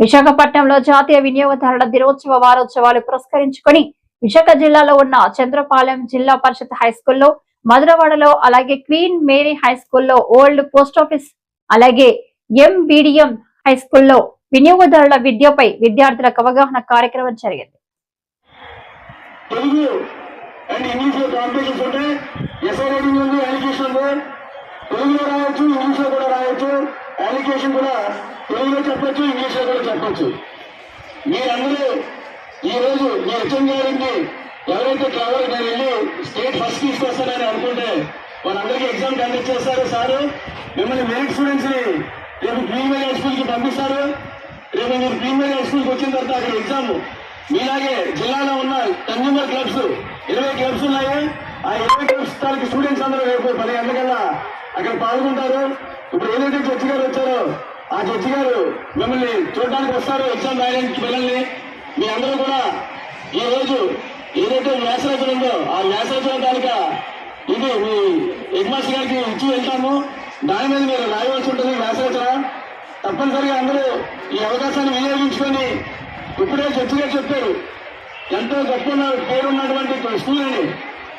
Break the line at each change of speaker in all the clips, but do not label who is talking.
విశాఖపట్నంలో జాతీయ వినియోగదారుల దినోత్సవ వారోత్సవాలు పురస్కరించుకొని విశాఖ జిల్లాలో ఉన్న చంద్రపాలెం జిల్లా పరిషత్ హై స్కూల్లో మధురవాడలో అలాగే క్వీన్ మేరీ హై స్కూల్లో ఓల్డ్ పోస్ట్ ఆఫీస్ అలాగే ఎంబిడిఎం హై స్కూల్లో వినియోగదారుల విద్యపై విద్యార్థులకు అవగాహన కార్యక్రమం జరిగింది.
తెలుగు అండ్ ఇంగ్లీష్ కాంపిటీషన్స్ ఉంటాయి ఎస్ఐ రైటింగ్ ఉంది ఉంది తెలుగులో రాయొచ్చు ఇంగ్లీష్లో కూడా రాయొచ్చు. అలికేషన్ కూడా తెలుగులో చెప్పొచ్చు ఇంగ్లీష్లో కూడా చెప్పచ్చు. మీరందరూ ఈ మీ హెచ్ఎం గారికి ఎవరైతే ట్రావెల్ నేను వెళ్ళి స్టేట్ ఫస్ట్ తీసుకొస్తానని అనుకుంటే వాళ్ళందరికీ ఎగ్జామ్ కండక్ట్ చేస్తారు సారు. మిమ్మల్ని మెరిట్ స్టూడెంట్స్ని రేపు ప్రీమియర్ హై స్కూల్కి పంపిస్తారు. రేపు మీరు ప్రీమియర్ హై స్కూల్కి వచ్చిన తర్వాత అక్కడ ఎగ్జామ్ మీలాగే జిల్లాలో ఉన్న కన్జ్యూమర్ క్లబ్స్ ఇరవై క్లబ్స్ ఉన్నాయి. ఆ ఇరవై క్లబ్స్ తాలూకు స్టూడెంట్స్ అందరూ రేపు పది గంటలకల్లా అక్కడ పాల్గొంటారు. ఇప్పుడు ఏదైతే జడ్జి గారు వచ్చారో. ఆ జడ్జి గారు మిమ్మల్ని చూడడానికి వస్తారు. ఎగ్జామ్ రాయడానికి పిల్లల్ని. మీ అందరూ కూడా ఈ రోజు ఏదైతే వ్యాసరచన ఉందో ఆ వ్యాసరచన తాలూకా ఇది మీ హెడ్ మాస్టర్ గారికి ఇచ్చి వెళ్తాము. దాని మీద మీరు రాయవలసి ఉంటుంది వ్యాసరచన. తప్పనిసరిగా అందరూ ఈ అవకాశాన్ని వినియోగించుకొని ఇప్పుడే జడ్జి గారు చెప్పారు. ఎంతో గొప్ప పేరున్నటువంటి ఉన్నటువంటి స్కూల్ అని.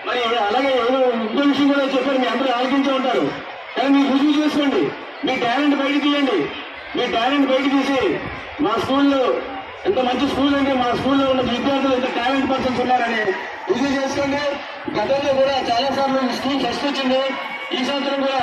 మరి అలాగే ఏదో ఇంకో విషయం కూడా చెప్పారు. మీ అందరూ ఆలోచించే ఉంటారు. కానీ మీరు రుజువు చేసుకోండి. మీ టాలెంట్ బయట తీయండి. మీ టాలెంట్ బయట తీసి మా స్కూల్లో ఎంత మంచి స్కూల్ అంటే మా స్కూల్లో ఉన్న విద్యార్థులు ఎంత టాలెంట్ పర్సన్స్ ఉన్నారని రుజువు చేసుకోండి. గతంలో కూడా చాలా సార్లు స్కూల్ ఫస్ట్ వచ్చింది. ఈ సంవత్సరం కూడా